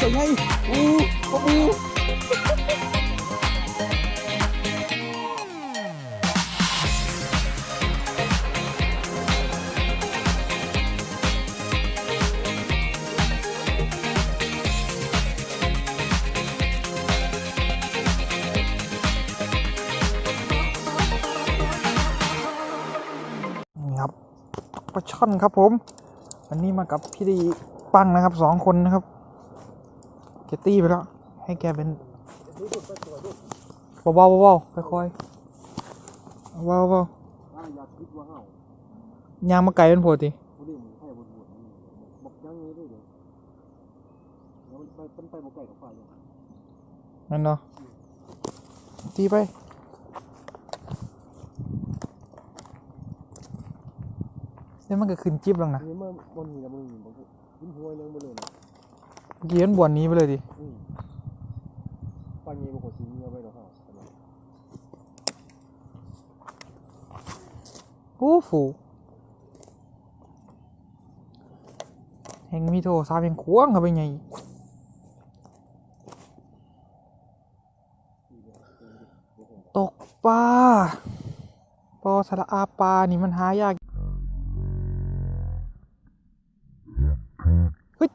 อู้ใส่ไงอู้ปะปูนี่ครับปลาช่อนครับผมวันนี้มากับพี่ดีปังนะครับสองคนนะครับ เกตีไปแล้ว ให้แกเป็นเบาๆเบาๆค่อยๆเบาๆเบาอ่าอยากคิดว่าเฮาๆยางมาไกลเป็นโพอดีนั่นเนาะตีไปเดี๋ยวมันก็ขึ้นจิ๊บแล้วนะนี่มันบนนี้กับมึงยิ้มหัวยังบ่เลยนะ เมื่อกี้มันบวนหนี้ไปเลยดิอืมปานนี้บ่ขอสิเงียไปดอกเฮาทำไมโอ้ฟูแห่งมีโทรศัพท์ยังควงเข้าไปไงตกปลาปอสระอาปลานี่มันหายากเฮ้ย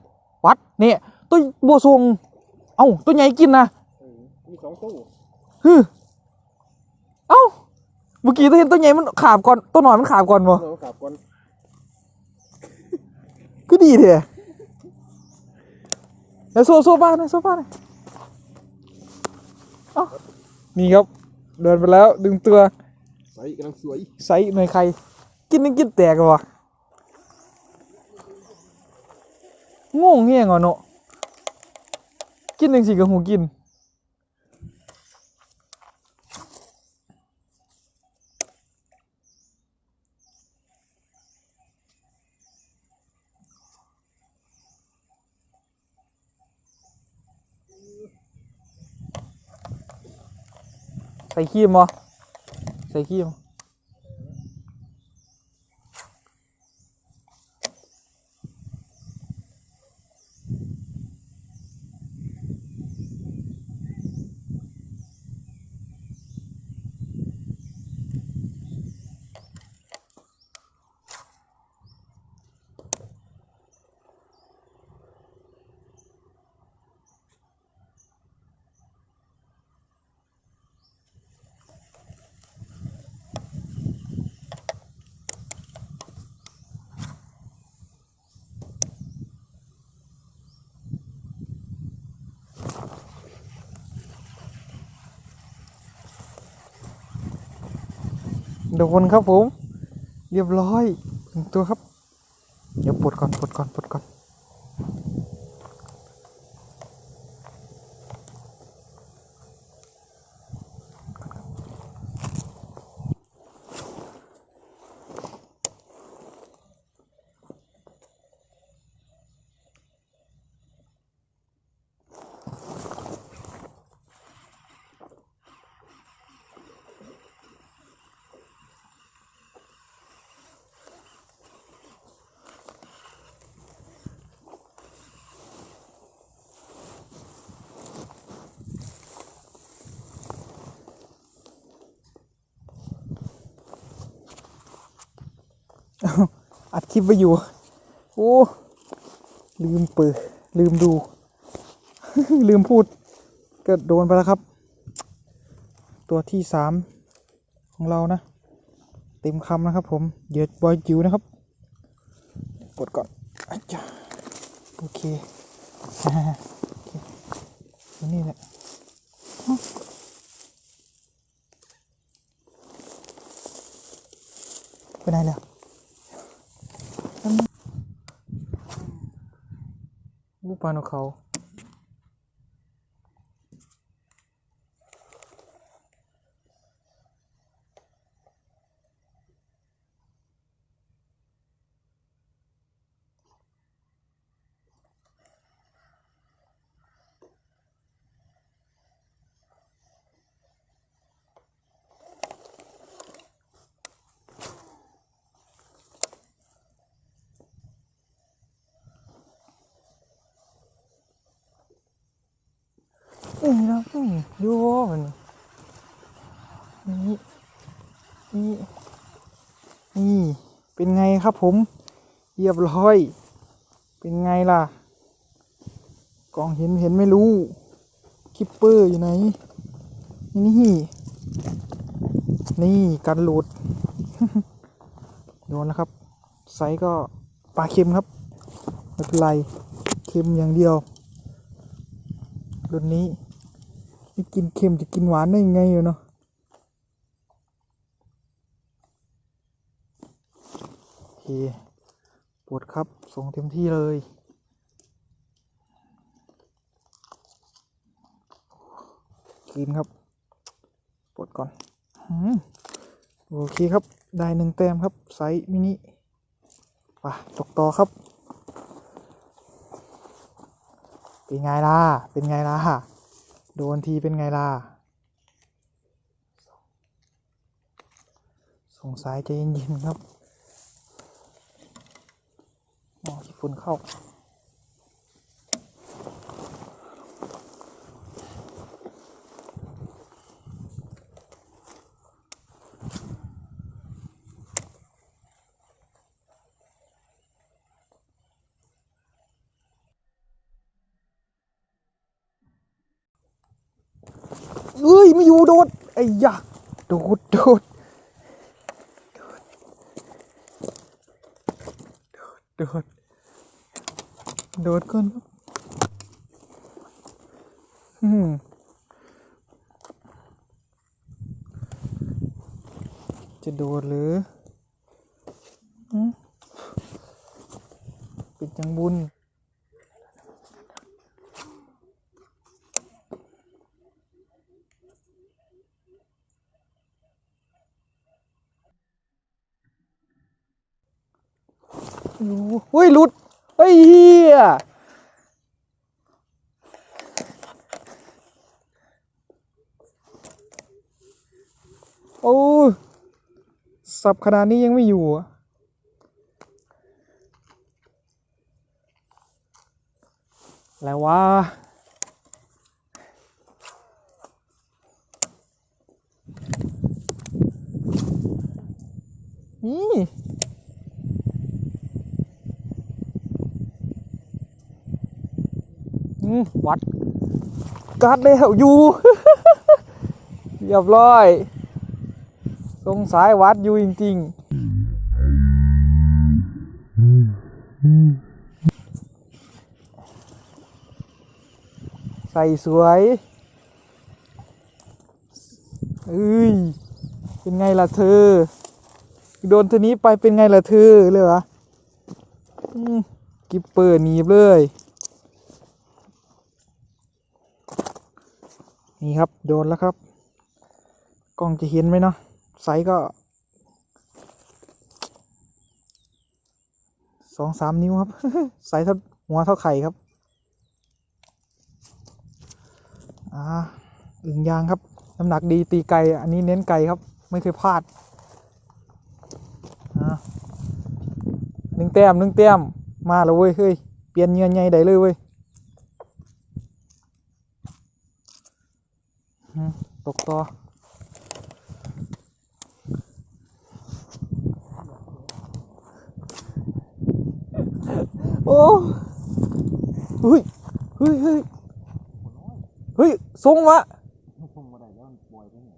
วัดเนี่ย ตัวบัวทรงเอ้าตัวใหญ่กินนะเออมีสองตู้ฮึเอ้าเมื่อกี้ตัวเห็นตัวใหญ่มันขาบก่อนตัวหน่อยมันขาบก่อนบ่เราขับก่อนก็ดีเถอะแล้วโซโซบ้านนะโซบ้านนะเอ้านี่ครับ เดินไปแล้วดึงตัวใส่กำลังสวยไซส์หน่วยใคร กินนึงกินแตกกันวะงงเงี้ยงอะเนาะ กินหนึ่งสิกับหูกินใส่ขี้มอใส่ขี้ม โดนครับผม เรียบร้อยหนึ่งตัวครับ เดี๋ยวปลดก่อนปลดก่อนปลดก่อน อัดคลิปไปอยู่ โอ้ ลืมเปิดลืมดู ลืมพูดก็โดนไปแล้วครับ ตัวที่สามของเรานะ เต็มคำนะครับผมเหยือดบอยจิ๋วนะครับกดก่อนอจ้ะโอเคนี่แหละเอ้าไปไหนแล้ว ลูก นี่นะอืมโย่มันนี่นี่นี่เป็นไงครับผมเรียบร้อย เป็นไงล่ะ กองเห็นเห็นไม่รู้คิปเปอร์อยู่ไหน นี่ นี่กันหลุดโดนแล้วครับ ไซก็ปลาเค็มครับไม่เป็นไรเค็มอย่างเดียวรุ่นนี้ ไม่กินเค็มจะกินหวานได้ยังไงอยู่เนาะโอเคปวดครับ ส่งเต็มที่เลยกินครับปวดก่อนอืมโอเคครับ ได้หนึ่งแต้มครับ ไซส์มินิไปตกต่อครับ เป็นไงล่ะ เป็นไงล่ะ โดนทีเป็นไงล่ะ สงสัยใจเย็นๆครับมองที่ฝุ่นเข้า เอ้ยไม่อยู่โดดไอ้ยะโดดโดดโดดโดดก่อนครับอืมจะโดดหรืออืมเป็นจังบุญ โอ้โหเฮ้ยหลุดเฮ้ยเฮียโอ้ยสับขนาดนี้ยังไม่อยู่อะแล้ววะนี่ อืม วัดกัดแล้วอยู่เรียบร้อยสงสายวัดอยู่จริง ๆ ใส่สวยเอ้ย เป็นไงล่ะเธอ โดนตัวนี้ไปเป็นไงล่ะเธอเลยวะอืมกิปเปอร์หนีบเลย นี่ครับโดนแล้วครับ กล้องจะเห็นไหมเนาะไซส์ก็สองสามนิ้วครับไซส์เท่าหัวเท่าไข่ครับอ่าอึ่งยางครับ น้ำหนักดีตีไก่อันนี้เน้นไก่ครับ ไม่เคยพลาดหนึ่งแต้มหนึ่งแต้มมาแล้วเว้ยเฮ้ยเปลี่ยนเงื่อนใหญ่ได้เลยเว้ย อืม ต่อโอ้เฮ้ยเฮ้ยเฮ้ยเฮ้ยทรงวะคงมาได้แล้วมันปล่อยไปเนี่ย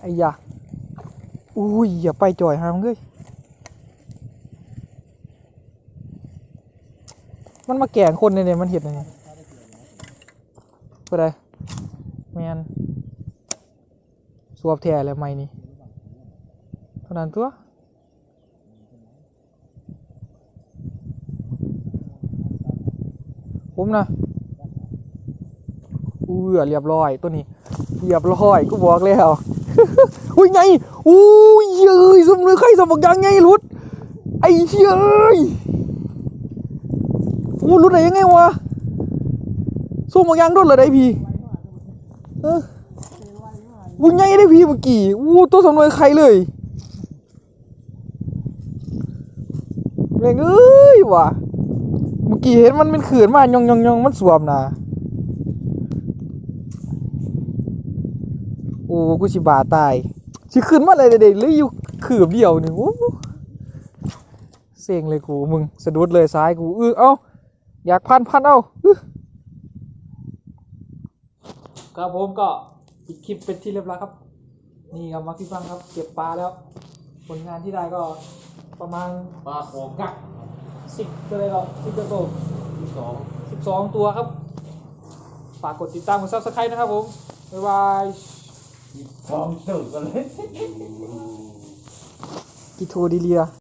ไอ้ยาอุ้ยอย่าไปจ่อยหามเลยมันมาแก่งคนเนี่ยมันเห็ดอะไรเนี่ยเพื่ออะไร แมนสวบแท้แล้วไม่นี่เท่านั้นตัวผมนะอู้ยเรียบร้อยตัวนี้ เรียบร้อยกูบอกแล้วอุ้ยไงอุ้ยเย้ยสมนึกใครสมบักยังไงรุดไอ้เย้ยโอ้รุดไหนยังไงวะสมบักยังรุดเหรอได้พี่ เออมึงยังได้พีเมื่อกี้อู้ตัวสำนวนใครเลยแม่งเอ้ยว่ะเมื่อกี้เห็นมันเป็นขืนมากยองยองยองมันสวมนะโอ้กูชิบาตายชิขืนมาอะไรเด็ดเลยอยู่ขืนเดียวนี่โอ้เสียงเลยกูมึงสะดุดเลยซ้ายกูเออเอ้าอยากพันพันเอ้า ครับผมก็ปิดคลิปเป็นที่เรียบร้อยครับ นี่ครับมาพี่ฟังครับ เก็บปลาแล้ว ผลงานที่ได้ก็ประมาณปลาโขงกักสิบก็เลยหรอสิบกระโดดที่สองสิบสองตัวครับ ฝากกดติดตามกดซับสไครต์นะครับผม บ๊ายบายสองตึกกันเลยกิโทดีเลีย